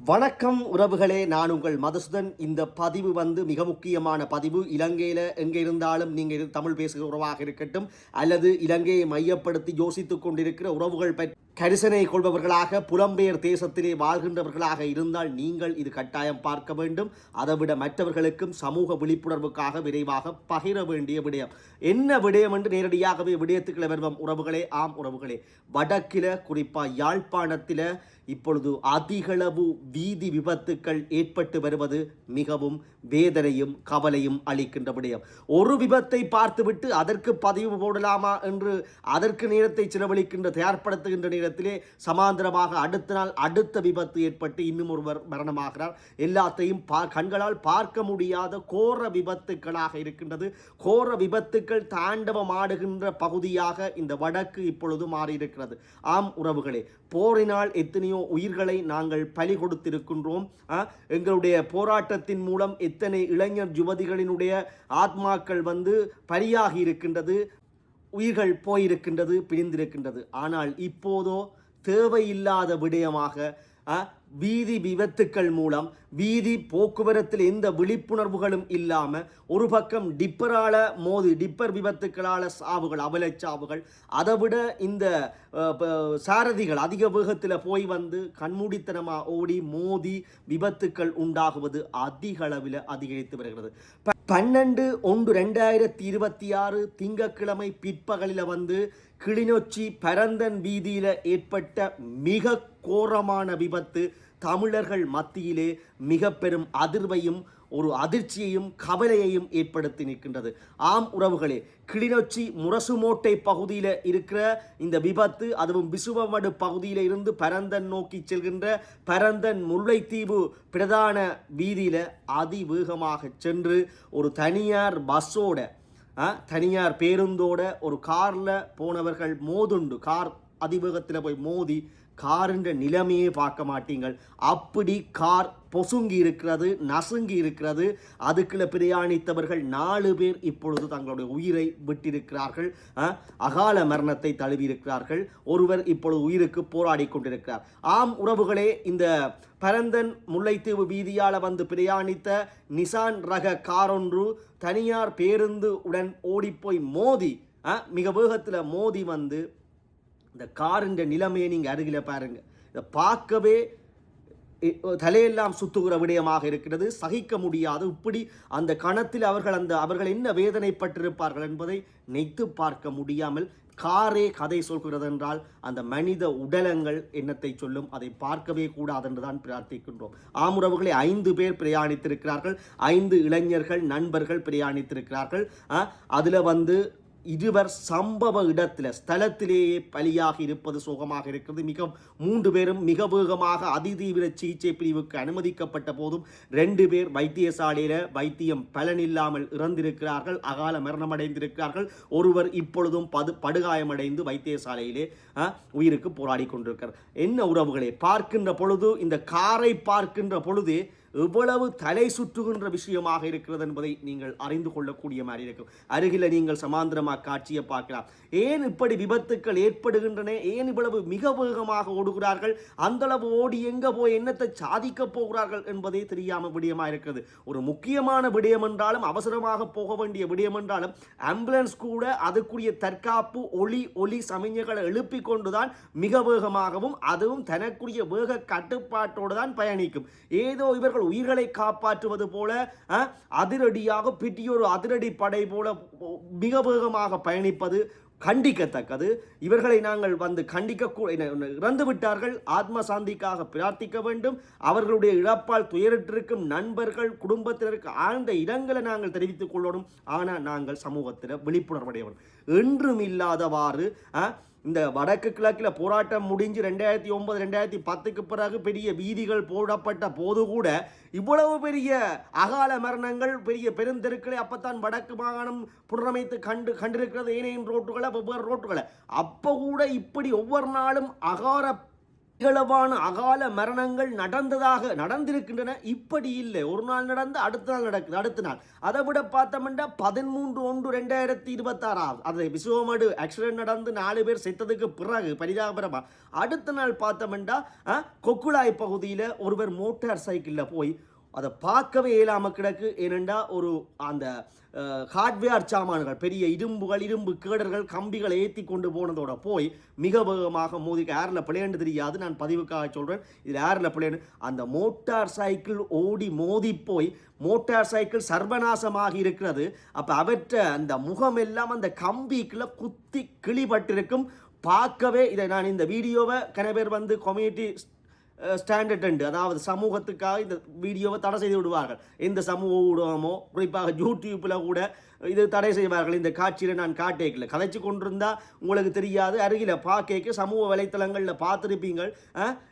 வணக்கம் உறவுகளே நான் உங்கள் மதுசூதன். இந்த பதிவு வந்து மிக முக்கியமான பதிவு. இலங்கையில் எங்கே இருந்தாலும் நீங்கள் தமிழ் பேசுகிற உறவாக இருக்கட்டும் அல்லது இலங்கையை மையப்படுத்தி யோசித்துக் கொண்டிருக்கிற உறவுகள் பற்றி கரிசனை கொள்பவர்களாக புலம்பெயர் தேசத்திலே வாழ்கின்றவர்களாக இருந்தால் நீங்கள் இது கட்டாயம் பார்க்க வேண்டும். அதைவிட மற்றவர்களுக்கும் சமூக விழிப்புணர்வுக்காக விரைவாக பகிர வேண்டிய விடயம். என்ன விடயம் என்று நேரடியாகவே விடயத்துக்களை வருவோம். உறவுகளே ஆம் உறவுகளே. வடக்கில குறிப்பாக யாழ்ப்பாணத்தில இப்பொழுது அதிகளவு வீதி விபத்துக்கள் ஏற்பட்டு வருவது மிகவும் வேதனையும் கவலையும் அளிக்கின்ற விடயம். ஒரு விபத்தை பார்த்துவிட்டு அதற்கு பதிவு போடலாமா என்று அதற்கு நேரத்தை செலவழிக்கின்ற தயார்படுத்துகின்ற நேரம் நேரத்திலே சமாந்தரமாக அடுத்த நாள் அடுத்த விபத்து ஏற்பட்டு இன்னும் ஒருவர் மரணமாகிறார். எல்லாத்தையும் பா கண்களால் பார்க்க முடியாத கோர விபத்துக்களாக இருக்கின்றது. கோர விபத்துக்கள் தாண்டவம் ஆடுகின்ற பகுதியாக இந்த வடக்கு இப்பொழுது மாறியிருக்கிறது. ஆம் உறவுகளே போரினால் எத்தனையோ உயிர்களை நாங்கள் பலி கொடுத்திருக்கின்றோம். எங்களுடைய போராட்டத்தின் மூலம் எத்தனை இளைஞர் யுவதிகளினுடைய ஆத்மாக்கள் வந்து பலியாகி இருக்கின்றது. உயிர்கள் போயிருக்கின்றது பிரிந்திருக்கின்றது. ஆனால் இப்போதோ தேவையில்லாத விடயமாக வீதி விபத்துக்கள் மூலம் வீதி போக்குவரத்தில் எந்த விழிப்புணர்வுகளும் இல்லாமல் ஒரு பக்கம் டிப்பரால மோதி டிப்பர் விபத்துக்களால் சாவுகள் அவலச்சாவுகள் அதை விட இந்த சாரதிகள் அதிக வேகத்தில் போய் வந்து கண்மூடித்தனமாக ஓடி மோதி விபத்துக்கள் உண்டாகுவது அதிக அளவில் அதிகரித்து வருகிறது. பன்னெண்டு ஒன்று ரெண்டாயிரத்தி இருபத்தி ஆறு திங்கக்கிழமை பிற்பகலில் வந்து கிளிநொச்சி பரந்தன் வீதியில் ஏற்பட்ட மிக கோரமான விபத்து தமிழர்கள் மத்தியிலே மிக பெரும் அதிர்வையும் ஒரு அதிர்ச்சியையும் கவலையையும் ஏற்படுத்தி நிற்கின்றது. ஆம் உறவுகளே கிளிநொச்சி முரசுமோட்டை பகுதியில் இருக்கிற இந்த விபத்து அதுவும் விசுவமடு பகுதியில் இருந்து பரந்தன் நோக்கி செல்கின்ற பரந்தன் முல்லைத்தீவு பிரதான வீதியில் அதிவேகமாக சென்று ஒரு தனியார் பஸ்ஸோட ஆ, தனியார் பேருந்தோட ஒரு காரில் போனவர்கள் மோதுண்டு. கார் அதிவேகத்தில் போய் மோதி காருன்ற நிலைமையே பார்க்க மாட்டீங்கள். அப்படி கார் பொசுங்கி இருக்கிறது நசுங்கி இருக்கிறது. அதுக்குள்ள பிரயாணித்தவர்கள் நாலு பேர் இப்பொழுது தங்களுடைய உயிரை விட்டிருக்கிறார்கள். ஆ, அகால மரணத்தை தழுவியிருக்கிறார்கள். ஒருவர் இப்பொழுது உயிருக்கு போராடி கொண்டிருக்கிறார். ஆம் உறவுகளே இந்த பரந்தன் முல்லைத்தீவு வீதியால் வந்து பிரயாணித்த நிசான் ரக காரொன்று தனியார் பேருந்து உடன் ஓடிப்போய் மோதி ஆ, மிக வேகத்தில் மோதி வந்து இந்த காரின் நிலைமையை நீங்கள் அருகில் பாருங்கள் இதை பார்க்கவே தலையெல்லாம் சுத்துகிற விடயமாக இருக்கிறது. சகிக்க முடியாது. இப்படி அந்த கணத்தில் அவர்கள் அந்த அவர்கள் என்ன வேதனைப்பட்டிருப்பார்கள் என்பதை நினைத்து பார்க்க முடியாமல் காரே கதை சொல்கிறது என்றால் அந்த மனித உடலங்கள் என்னத்தை சொல்லும்? அதை பார்க்கவே கூடாது என்றுதான் பிரார்த்திக்கின்றோம். ஆமுறவுகளை ஐந்து பேர் பிரயாணித்திருக்கிறார்கள். ஐந்து இளைஞர்கள் நண்பர்கள் பிரயாணித்திருக்கிறார்கள். அதில் வந்து இருவர் சம்பவ இடத்தில் ஸ்தலத்திலேயே பலியாக இருப்பது சோகமாக இருக்கிறது. மிக மூன்று பேரும் மிக வேகமாக அதிதீவிர சிகிச்சை பிரிவுக்கு அனுமதிக்கப்பட்ட போதும் ரெண்டு பேர் வைத்தியசாலையில் வைத்தியம் பலனில்லாமல் இறந்திருக்கிறார்கள். அகால மரணமடைந்திருக்கிறார்கள். ஒருவர் இப்பொழுதும் பது படுகாயமடைந்து வைத்தியசாலையிலே உயிருக்கு போராடி கொண்டிருக்கிறார். என்ன உறவுகளே? பார்க்கின்ற பொழுது இந்த காரை பார்க்கின்ற பொழுது எவ்வளவு தலை சுற்றுகின்ற விஷயமாக இருக்கிறது என்பதை நீங்கள் அறிந்து கொள்ளக்கூடிய மாதிரி இருக்கும். அருகில் நீங்கள் சமாந்திரமாக காட்சியை பார்க்கலாம். ஏன் இப்படி விபத்துக்கள் ஏற்படுகின்றன? ஏன் இவ்வளவு மிக வேகமாக ஓடுகிறார்கள்? அந்த அளவு ஓடி எங்க போய் என்னத்தை சாதிக்க போகிறார்கள் என்பதே தெரியாம விடயமாக இருக்கிறது. ஒரு முக்கியமான விடயம் என்றாலும் அவசரமாக போக வேண்டிய விடயம் என்றாலும் ஆம்புலன்ஸ் கூட அதுக்குரிய தற்காப்பு ஒளி ஒளி சமிஞ்சைகளை எழுப்பி கொண்டுதான் மிக வேகமாகவும் அதுவும் தனக்குரிய வேக கட்டுப்பாட்டோடு தான் பயணிக்கும். ஏதோ இவர்கள் உயிர்களை காப்பாற்றுவது போல அதிரடியாக பிட்டியொரு அதிரடி படை போல மிக வேகமாக பயணிப்பது கண்டிக்கத்தக்கது. இவர்களை நாங்கள் வந்து கண்டிக்க இறந்து விட்டார்கள். ஆத்ம சாந்திக்காக பிரார்த்திக்க வேண்டும். அவர்களுடைய இழப்பால் துயரிட்டிருக்கும் நண்பர்கள் குடும்பத்தினருக்கு ஆழ்ந்த இடங்களை நாங்கள் தெரிவித்துக் கொள்ளணும். ஆனால் நாங்கள் சமூகத்தில் விழிப்புணர்வடையவன் என்றும் இல்லாதவாறு ஆ, இந்த வடக்கு கிழக்கில் போராட்டம் முடிஞ்சு ரெண்டாயிரத்தி ஒன்பது ரெண்டாயிரத்தி பத்துக்கு பிறகு பெரிய வீதிகள் போடப்பட்ட போது கூட இவ்வளவு பெரிய அகால மரணங்கள் பெரிய பெருந்தெருக்களை அப்பத்தான் வடக்கு மாகாணம் புனரமைத்து கண்டு கண்டிருக்கிறது. ஏனையின் ரோட்டுகளை வெவ்வேறு ரோட்டுகளை. அப்போ கூட இப்படி ஒவ்வொரு நாளும் அகார இகளவான அகால மரணங்கள் நடந்ததாக நடந்திருக்கின்றன. இப்படி இல்லை. ஒரு நாள் நடந்து அடுத்த நாள் நடக்குது அடுத்த நாள். அதை விட பார்த்தோம்னா பதிமூன்று ஒன்று ரெண்டாயிரத்தி இருபத்தாறாவது அது விசுவமடு ஆக்சிடென்ட் நடந்து நாலு பேர் செத்ததுக்கு பிறகு பரிதாபரமா. அடுத்த நாள் பார்த்தோம்னா கொக்குழாய் பகுதியில் ஒருவர் மோட்டார் சைக்கிளில் போய் அதை பார்க்கவே இயலாம கிடக்கு. ஏனெண்டா ஒரு அந்த ஹார்ட்வேர் சாமான்கள் பெரிய இரும்புகள் இரும்பு கேடர்கள் கம்பிகளை ஏற்றி கொண்டு போனதோட போய் மிக வேகமாக மோதிக்கு ஏரில் பிளேண்டு தெரியாது. நான் பதிவுக்காக சொல்கிறேன் இது ஏரில் பிள்ளைன்னு அந்த மோட்டார் சைக்கிள் ஓடி மோதி போய் மோட்டார் சைக்கிள் சர்வநாசமாக இருக்கிறது. அப்போ அவற்றை அந்த முகம் எல்லாம் அந்த கம்பிக்குள்ளே குத்தி கிளிபட்டிருக்கும் பார்க்கவே இதை நான் இந்த வீடியோவை கன பேர் வந்து கம்யூனிட்டி ஸ்டாண்டர்ட் உண்டு. அதாவது சமூகத்துக்காக இந்த வீடியோவை தடை செய்து விடுவார்கள். எந்த சமூக ஊடகமோ குறிப்பாக யூடியூப்பில் கூட இது தடை செய்வார்கள். இந்த காட்சியில் நான் காட்டேக்கல. கதைச்சு கொண்டிருந்தா உங்களுக்கு தெரியாது அருகில் பார்க்க சமூக வலைத்தளங்களில் பார்த்துருப்பீங்கள்.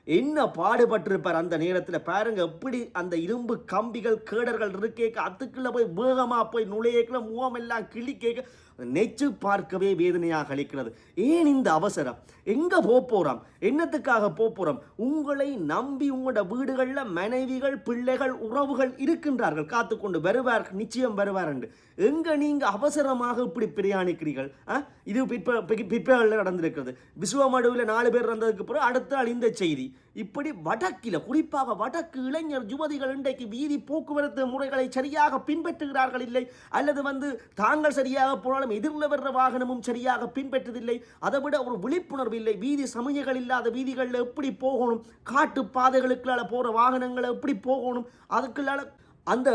என்ன பாடுபட்டிருப்பார் அந்த நேரத்தில்? பாருங்க எப்படி அந்த இரும்பு கம்பிகள் கேடர்கள் இருக்கேக்க அதுக்குள்ளே போய் வேகமாக போய் நுழையக்குள்ள முகமெல்லாம் கிளி கேட்க நெச்சு பார்க்கவே வேதனையாக அளிக்கிறது. ஏன் இந்த அவசரம்? எங்கே போப் என்னத்துக்காக போப் உங்களை நம்பி உங்களோட வீடுகளில் மனைவிகள் பிள்ளைகள் உறவுகள் இருக்கின்றார்கள். காத்துக்கொண்டு வருவார் நிச்சயம் வருவார் என்று. எங்கே நீங்கள் அவசரமாக இப்படி பிரயாணிக்கிறீர்கள்? இது பிற்ப பிற்பகலில் நடந்திருக்கிறது. விசுவமடுவில் நாலு பேர் இருந்ததுக்கு பிறகு அடுத்த அழிந்த இந்த செய்தி. இப்படி வடக்கில் குறிப்பாக வடக்கு இளைஞர் யுவதிகள் இன்றைக்கு வீதி போக்குவரத்து முறைகளை சரியாக பின்பற்றுகிறார்கள் இல்லை? அல்லது வந்து தாங்கள் சரியாக போனாலும் எதிரில் வர்ற வாகனமும் சரியாக பின்பற்றதில்லை? அதை விட ஒரு விழிப்புணர்வு இல்லை? வீதி சமயங்கள் இல்லாத வீதிகளில் எப்படி போகணும்? காட்டு பாதைகளுக்குள்ளால போகிற வாகனங்களை எப்படி போகணும் அதுக்குள்ளால அந்த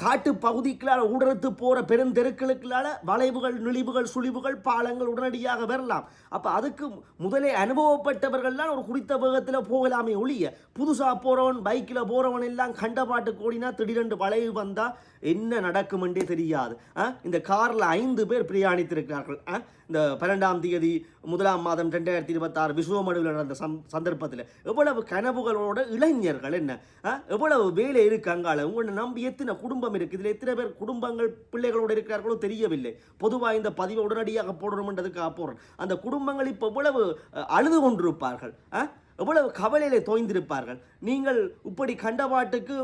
காட்டு பகுதிக்குள்ளால ஊடறுத்து போகிற பெருந்தெருக்களுக்குள்ளால வளைவுகள் நுழிவுகள் சுழிவுகள் பாலங்கள் உடனடியாக வரலாம் அப்போ அதுக்கு முதலே அனுபவப்பட்டவர்கள்லாம் ஒரு குறித்த வேகத்தில் போகலாமே ஒழிய புதுசாக போகிறவன் பைக்கில் போகிறவன் எல்லாம் கண்டபாட்டு கோடினா திடீரென்று வளைவு வந்தால் என்ன நடக்குமென்றே தெரியாது ஆ? இந்த காரில் ஐந்து பேர் பிரயாணித்திருக்கிறார்கள் ஆ? இந்த பன்னெண்டாம் தேதி முதலாம் மாதம் ரெண்டாயிரத்தி இருபத்தாறு விசுவமடுவில் நடந்த சம் சந்தர்ப்பத்தில் எவ்வளவு கனவுகளோட இளைஞர்கள் என்ன? ஆ? எவ்வளவு வேலை இருக்கு அங்கால? உங்களை நம்பி எத்தனை குடும்பம் இருக்குது இதில் எத்தனை பேர் குடும்பங்கள் பிள்ளைகளோடு இருக்கிறார்களோ தெரியவில்லை. பொதுவாக இந்த பதிவை உடனடியாக போடணும்ன்றதுக்காக போடுறேன் அந்த குடும்பங்கள் இப்போ எவ்வளவு அழுது கொண்டிருப்பார்கள்? ஆ? எவ்வளவு கவலையில தோய்ந்திருப்பார்கள்? நீங்கள் இப்படி கண்டபாட்டுக்கு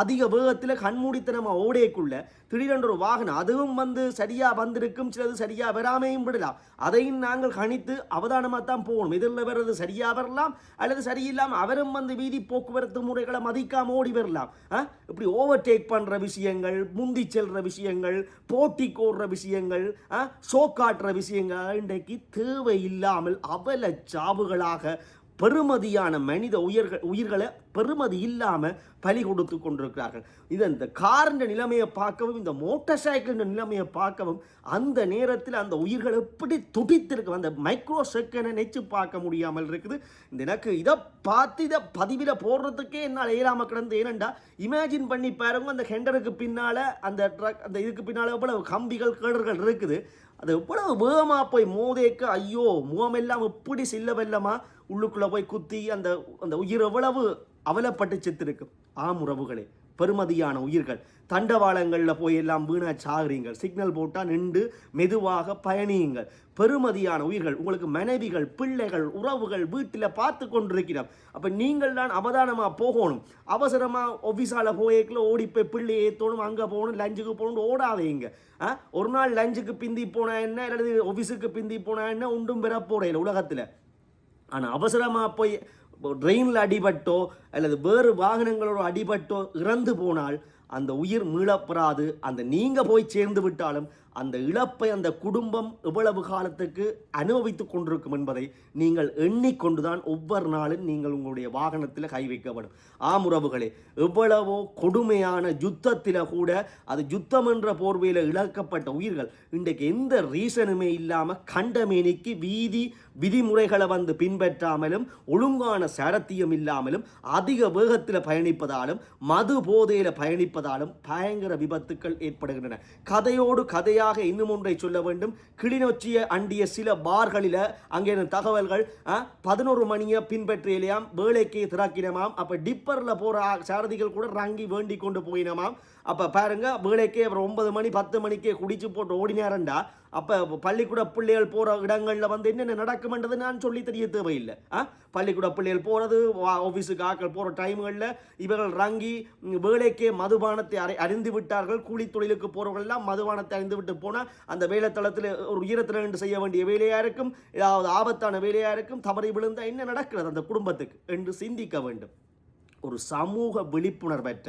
அதிக வேகத்தில் கண்மூடித்தனமாக ஓடேக்குள்ள திடீரென்று ஒரு வாகனம் அதுவும் வந்து சரியாக வந்திருக்கும் சிலது சரியாக வராமையும் விடலாம் அதையும் நாங்கள் கணித்து அவதானமாக தான் போகணும். இதில் வர்றது சரியாக வரலாம் அல்லது சரியில்லாமல் அவரும் வந்து வீதி போக்குவரத்து முறைகளை மதிக்காம ஓடி வரலாம். இப்படி ஓவர்டேக் பண்ணுற விஷயங்கள் முந்தி செல்கிற விஷயங்கள் போட்டி கோடுற விஷயங்கள் ஷோ காட்டுற விஷயங்கள் இன்றைக்கு தேவையில்லாமல் அவல சாவுகளாக பெருமதியான மனித உயிர்கள் உயிர்களை பெருமதி இல்லாமல் பலி கொடுத்து கொண்டிருக்கிறார்கள். இது இந்த காரின் நிலைமையை பார்க்கவும் இந்த மோட்டார் சைக்கிளின் நிலைமையை பார்க்கவும் அந்த நேரத்தில் அந்த உயிர்கள் எப்படி துடித்திருக்கு அந்த மைக்ரோ செகண்டை நெச்சு பார்க்க முடியாமல் இருக்குது. இந்த எனக்கு இதை பார்த்து இதை பதிவில் போடுறதுக்கே என்னால் இயலாமல் கிடந்து ஏனண்டா இமேஜின் பண்ணி பாருங்க அந்த ஹெண்டருக்கு பின்னால் அந்த ட்ரக் அந்த இதுக்கு பின்னால் எவ்வளவு கம்பிகள் கேடர்கள் இருக்குது. அது எவ்வளவு வேகமாக போய் மோதேக்க ஐயோ முகமெல்லாம் எப்படி சில்ல வெல்லமாக உள்ளுக்குள்ளே போய் குத்தி அந்த அந்த உயிர் எவ்வளவு அவலப்பட்டு செத்திருக்கு ஆம் உறவுகளே. பெருமதியான உயிர்கள். தண்டவாளங்களில் போய் எல்லாம் வீணாக சாகுறீங்கள். சிக்னல் போட்டால் நின்று மெதுவாக பயணியுங்கள். பெருமதியான உயிர்கள் உங்களுக்கு மனைவிகள் பிள்ளைகள் உறவுகள் வீட்டில் பார்த்து கொண்டிருக்கிறோம். அப்போ நீங்கள் தான் அவதானமாக போகணும். அவசரமாக ஆஃபீஸால் போயேக்கில் ஓடி போய் பிள்ளை ஏற்றணும் அங்கே போகணும் லஞ்சுக்கு போகணும் ஓடாதீங்க ஆ? ஒரு நாள் லஞ்சுக்கு பிந்தி போனா என்ன? அல்லது ஆஃபீஸுக்கு பிந்தி போனா என்ன? உண்டும் பெற போடையில உலகத்தில். ஆனால் அவசரமாக போய் ட்ரெயினில் அடிபட்டோ அல்லது வேறு வாகனங்களோட அடிபட்டோ இறந்து போனால் அந்த உயிர் மீளப்பெறாது. அந்த நீங்கள் போய் சேர்ந்து விட்டாலும் அந்த இழப்பை அந்த குடும்பம் எவ்வளவு காலத்துக்கு அனுபவித்துக் கொண்டிருக்கும் என்பதை நீங்கள் எண்ணிக்கொண்டுதான் ஒவ்வொரு நாளும் நீங்கள் உங்களுடைய வாகனத்தில் கை வைக்கப்படும் ஆமுறவுகளே எவ்வளவோ கொடுமையான யுத்தத்தில் கூட அது யுத்தம் என்ற போர்வையில் இழக்கப்பட்ட உயிர்கள் இன்றைக்கு எந்த ரீசனுமே இல்லாமல் கண்டமேனிக்கு வீதி விதிமுறைகளை வந்து பின்பற்றாமலும் ஒழுங்கான சரத்தியம் இல்லாமலும் அதிக வேகத்தில் பயணிப்பதாலும் மது போதையில் பயணிப்பதாலும் பயங்கர விபத்துக்கள் ஏற்படுகின்றன. கதையோடு கதையாக இன்னும் ஒன்றை சொல்ல வேண்டும். கிளிநொச்சியை அண்டிய சில பார்களில் அங்கே இருந்த தகவல்கள்? பதினோரு மணியை பின்பற்றியலையாம் வேலைக்கு திறக்கினமாம். அப்போ டிப்பரில் போகிற சாரதிகள் கூட ரங்கி வேண்டி கொண்டு போயினமாம். அப்போ பாருங்க வேலைக்கே அப்புறம் ஒன்பது மணி பத்து மணிக்கே குடிச்சு போட்டு ஓடினாரண்டா. அப்போ பள்ளிக்கூட பிள்ளைகள் போகிற இடங்களில் வந்து என்னென்ன நடக்கும்ன்றது நான் சொல்லி தெரிய தேவையில்லை. ஆ? பள்ளிக்கூட பிள்ளைகள் போகிறது ஆஃபீஸுக்கு ஆக்கள் போகிற டைம்களில் இவர்கள் ரங்கி வேலைக்கே மதுபானத்தை அறி அறிந்து விட்டார்கள். கூலி தொழிலுக்கு போகிறவர்கள்லாம் மதுபானத்தை அறிந்து விட்டு போனால் அந்த வேலைத்தளத்தில் ஒரு உயரத்தில் நின்று செய்ய வேண்டிய வேலையாக இருக்கும் ஏதாவது ஆபத்தான வேலையாக இருக்கும் தவறி விழுந்தால் என்ன நடக்கிறது அந்த குடும்பத்துக்கு என்று சிந்திக்க வேண்டும். ஒரு சமூக விழிப்புணர்வற்ற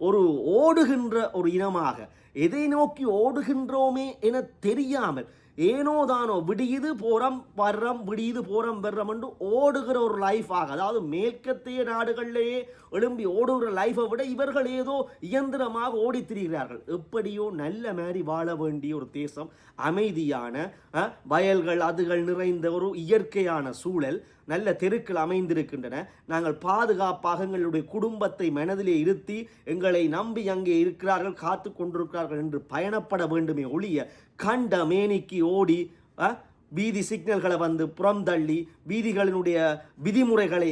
ஒரு ஓடுகின்ற ஒரு இனமாக எதை நோக்கி ஓடுகின்றோமே என தெரியாமல் ஏனோ தானோ விடியுது போகிறோம் வர்றோம் விடியுது போகிறோம் வர்றோம் என்று ஓடுகிற ஒரு லைஃபாக அதாவது மேற்கத்திய நாடுகளிலேயே எழும்பி ஓடுகிற லைஃபை விட இவர்கள் ஏதோ இயந்திரமாக ஓடி திரிகிறார்கள். எப்படியோ நல்ல மாதிரி வாழ வேண்டிய ஒரு தேசம் அமைதியான வயல்கள் அதுகள் நிறைந்த ஒரு இயற்கையான சூழல் நல்ல தெருக்கள் அமைந்திருக்கின்றன. நாங்கள் பாதுகாப்பாக எங்களுடைய குடும்பத்தை மனதிலே இருத்தி எங்களை நம்பி அங்கே இருக்கிறார்கள் காத்து கொண்டிருக்கிறார்கள் என்று பயணப்பட வேண்டுமே ஒழிய கண்ட மேனிக்கு ஓடி வீதி சிக்னல்களை வந்து புறம் தள்ளி வீதிகளினுடைய விதிமுறைகளை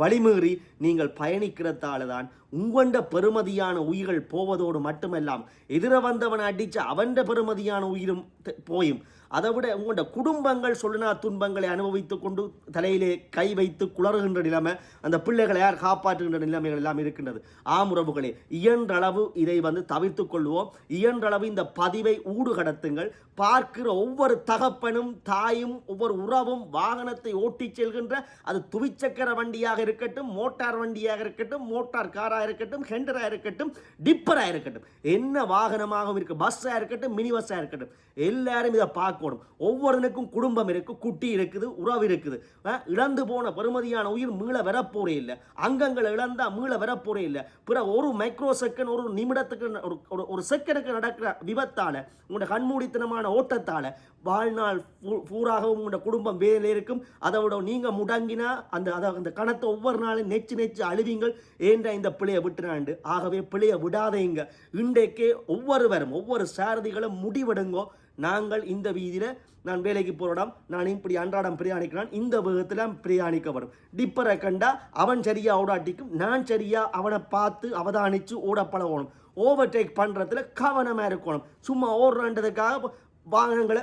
வழிமீறி நீங்கள் பயணிக்கிறதால தான் உங்கண்ட பெருமதியான உயிர்கள் போவதோடு மட்டுமல்லாம் எதிர வந்தவன் அடித்து அவன்ட பெருமதியான உயிரும் போயும். அதை விட உங்களோட குடும்பங்கள் சொல்லினா துன்பங்களை அனுபவித்துக் கொண்டு தலையிலே கை வைத்து குளறுகின்ற நிலைமை அந்த பிள்ளைகளை யார் காப்பாற்றுகின்ற நிலைமைகள் எல்லாம் இருக்கின்றது. ஆமுறவுகளே இயன்றளவு இதை வந்து தவிர்த்து கொள்வோம். இயன்றளவு இந்த பதிவை ஊடு கடத்துங்கள். பார்க்கிற ஒவ்வொரு தகப்பனும் தாயும் ஒவ்வொரு உறவும் வாகனத்தை ஓட்டிச் செல்கின்ற அது துவிச்சக்கர வண்டியாக இருக்கட்டும் மோட்டார் வண்டியாக இருக்கட்டும் மோட்டார் காராக இருக்கட்டும் ஹெண்டராக இருக்கட்டும் டிப்பராக இருக்கட்டும். என்ன வாகனமாகவும் இருக்கு பஸ்ஸாக இருக்கட்டும் மினி பஸ்ஸாக இருக்கட்டும். எல்லாரும் இதை பார்க்க பார்க்கணும் ஒவ்வொருனுக்கும் குடும்பம் இருக்குது குட்டி இருக்குது உறவு இருக்குது. இழந்து போன பெருமதியான உயிர் மீள வரப்போறே இல்லை. அங்கங்களை இழந்தால் மீள வரப்போறே இல்லை. பிற ஒரு மைக்ரோ செகண்ட் ஒரு நிமிடத்துக்கு ஒரு ஒரு- செகண்டுக்கு நடக்கிற விபத்தால் உங்களோட கண்மூடித்தனமான ஓட்டத்தால் வாழ்நாள் பூ- பூராகவும் உங்களோட குடும்பம் வேலை இருக்கும். அதோட நீங்கள் முடங்கினா அந்த அதை அந்த கணத்தை ஒவ்வொரு நாளும் நெச்சு நெச்சு அழுவீங்கள். ஏன்ற இந்த பிழையை விட்டுறாண்டு? ஆகவே பிழையை விடாதீங்க. இன்றைக்கே ஒவ்வொருவரும் ஒவ்வொரு சாரதிகளும் முடிவெடுங்கோ. நாங்கள் இந்த வீதியில் நான் வேலைக்கு போகிறோம் நான் இப்படி அன்றாடம் பிரயாணிக்கிறான் இந்த விதத்தில் பிரயாணிக்கப்படும் டிப்பரை கண்டா அவன் சரியாக ஓடாட்டிக்கும் நான் சரியாக அவனை பார்த்து அவதானித்து ஓட பழகணும் ஓவர்டேக் பண்ணுறதுல கவனமாக இருக்கணும். சும்மா ஓடுறன்றதுக்காக வாகனங்களை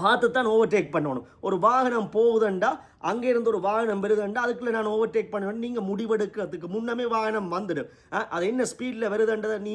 பார்த்து தான் ஓவர்டேக் பண்ணணும். ஒரு வாகனம் போகுதுண்டா அங்கே இருந்து ஒரு வாகனம் வருதுண்டா அதுக்குள்ள நான் ஓவர்டேக் பண்ணணும் நீங்கள் முடிவெடுக்கிறதுக்கு முன்னமே வாகனம் வந்துடும். அது என்ன ஸ்பீடில் வருதுன்றதை நீ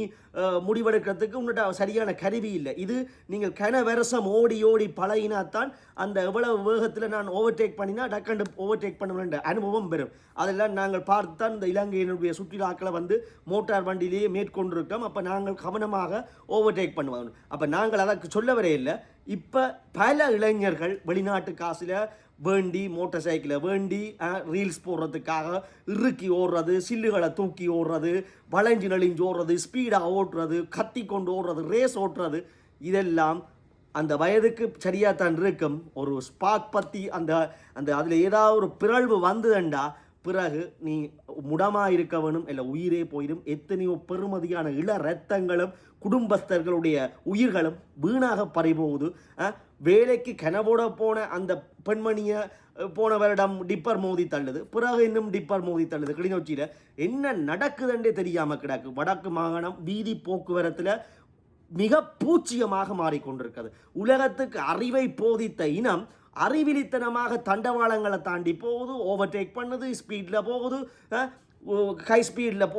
முடிவெடுக்கிறதுக்கு உன்னிட்ட சரியான கருவி இல்லை. இது நீங்கள் கன வருஷம் ஓடி ஓடி பழகினாத்தான் அந்த எவ்வளவு வேகத்தில் நான் ஓவர்டேக் பண்ணினா டக்கண்டு ஓவர்டேக் பண்ணுவேன் அனுபவம் பெறும். அதெல்லாம் நாங்கள் பார்த்து தான் இந்த இலங்கையினுடைய சுற்றுலாக்களை வந்து மோட்டார் வண்டியிலேயே மேற்கொண்டிருக்கோம் அப்போ நாங்கள் கவனமாக ஓவர்டேக் பண்ணுவோம். அப்போ நாங்கள் அதற்கு சொல்ல வரே இல்லை. இப்போ பல இளைஞர்கள் வெளிநாட்டு காசில் வேண்டி மோட்டார் சைக்கிளை வேண்டி ரீல்ஸ் போடுறதுக்காக இறுக்கி ஓடுறது சில்லுகளை தூக்கி ஓடுறது வளைஞ்சு நெளிஞ்சு ஓடுறது ஸ்பீடாக ஓட்டுறது கத்தி கொண்டு ஓடுறது ரேஸ் ஓட்டுறது இதெல்லாம் அந்த வயதுக்கு சரியாக தான் இருக்கும். ஒரு ஸ்பாக் பற்றி அந்த அந்த அதில் ஏதாவது ஒரு பிறழ்வு வந்ததுண்டா பிறகு நீ முடமாக இருக்கவனும் இல்லை உயிரே போயிடும் எத்தனையோ பெருமதியான இள ரத்தங்களும் குடும்பஸ்தர்களுடைய உயிர்களும் வீணாக பறிபோகுது. வேலைக்கு கனவோட போன அந்த பெண்மணியை போனவரிடம் போன வருடம் டிப்பர் மோதி தள்ளுது. பிறகு இன்னும் டிப்பர் மோதி தள்ளுது. கிளிநொச்சியில் என்ன நடக்குதுன்றே தெரியாமல் கிடக்கு. வடக்கு மாகாணம் வீதி போக்குவரத்தில் மிக பூச்சியமாக மாறிக்கொண்டிருக்கிறது. உலகத்துக்கு அறிவை போதித்த இனம் அறிவிலித்தனமாக தண்டவாளங்களை தாண்டி போகுது ஓவர்டேக் பண்ணுது ஸ்பீடில் போகுது ஹை ஸ்பீடில்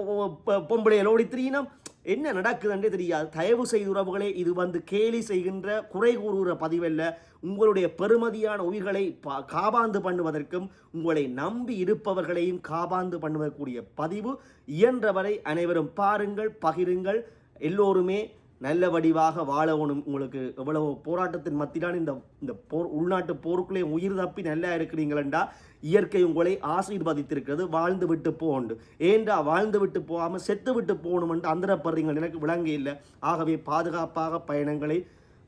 பொம்பளையில் ஓடி திரியினம். என்ன நடக்குதுன்றே தெரியாது. தயவு செய்து உறவுகளே இது வந்து கேலி செய்கின்ற குறை கூறுகிற பதிவல்ல. உங்களுடைய பெருமதியான உயிர்களை பா- காபாந்து பண்ணுவதற்கும் உங்களை நம்பி இருப்பவர்களையும் காபாந்து பண்ணுவதற்குரிய பதிவு இயன்றவரை அனைவரும் பாருங்கள் பகிருங்கள். எல்லோருமே நல்ல வடிவாக வாழணும் உங்களுக்கு எவ்வளவு போராட்டத்தின் மத்தியிலான இந்த இந்த போர் உள்நாட்டு போருக்குள்ளே உயிர் தப்பி நல்லா இருக்கிறீங்களா இயற்கை உங்களை ஆசீர்வதித்திருக்கிறது. வாழ்ந்து விட்டு போண்டு ஏண்டா வாழ்ந்து விட்டு போகாமல் செத்து விட்டு போகணுமென்று அந்தரப்படுறீங்கள் எனக்கு விளங்க இல்லை. ஆகவே பாதுகாப்பாக பயணங்களை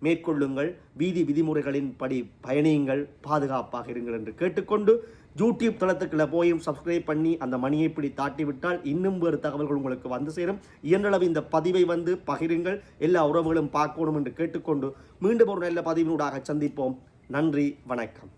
மேற்கொள்ளுங்கள். வீதி விதிமுறைகளின் படி பயணியுங்கள். பாதுகாப்பாக இருங்கள் என்று கேட்டுக்கொண்டு யூடியூப் தளத்துக்குள்ளே போயும் சப்ஸ்கிரைப் பண்ணி அந்த மணியை இப்படி தாட்டி விட்டால் இன்னும் வேறு தகவல்கள் உங்களுக்கு வந்து சேரும். இயன்றளவு இந்த பதிவை வந்து பகிருங்கள். எல்லா உறவுகளும் பார்க்கணும் என்று கேட்டுக்கொண்டு மீண்டும் ஒரு நல்ல பதிவினூடாக சந்திப்போம். நன்றி வணக்கம்.